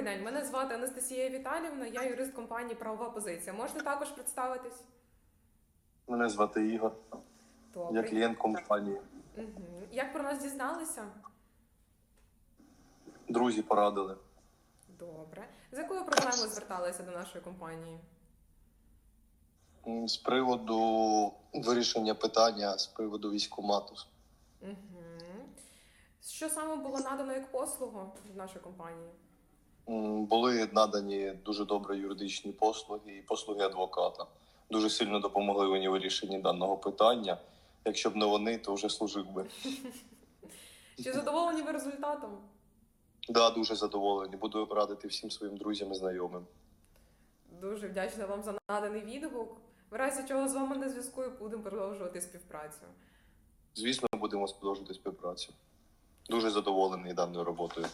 день. Мене звати Анастасія Віталівна, я юрист компанії Правова позиція. Можете також представитись? Мене звати Ігор. Я клієнт компанії. Угу. Як про нас дізналися? Друзі порадили. Добре. З якою проблемою зверталися до нашої компанії? З приводу вирішення питання з приводу військкомату. Угу. Що саме було надано як послугу в нашої компанії? Були надані дуже добрі юридичні послуги і послуги адвоката. Дуже сильно допомогли мені у вирішенні даного питання. Якщо б не вони, то вже служив би. Чи задоволені ви результатом? Да, дуже задоволений. Буду радити всім своїм друзям і знайомим. Дуже вдячна вам за наданий відгук. В разі чого з вами на зв'язку і будемо продовжувати співпрацю. Звісно, будемо продовжувати співпрацю. Дуже задоволений даною роботою.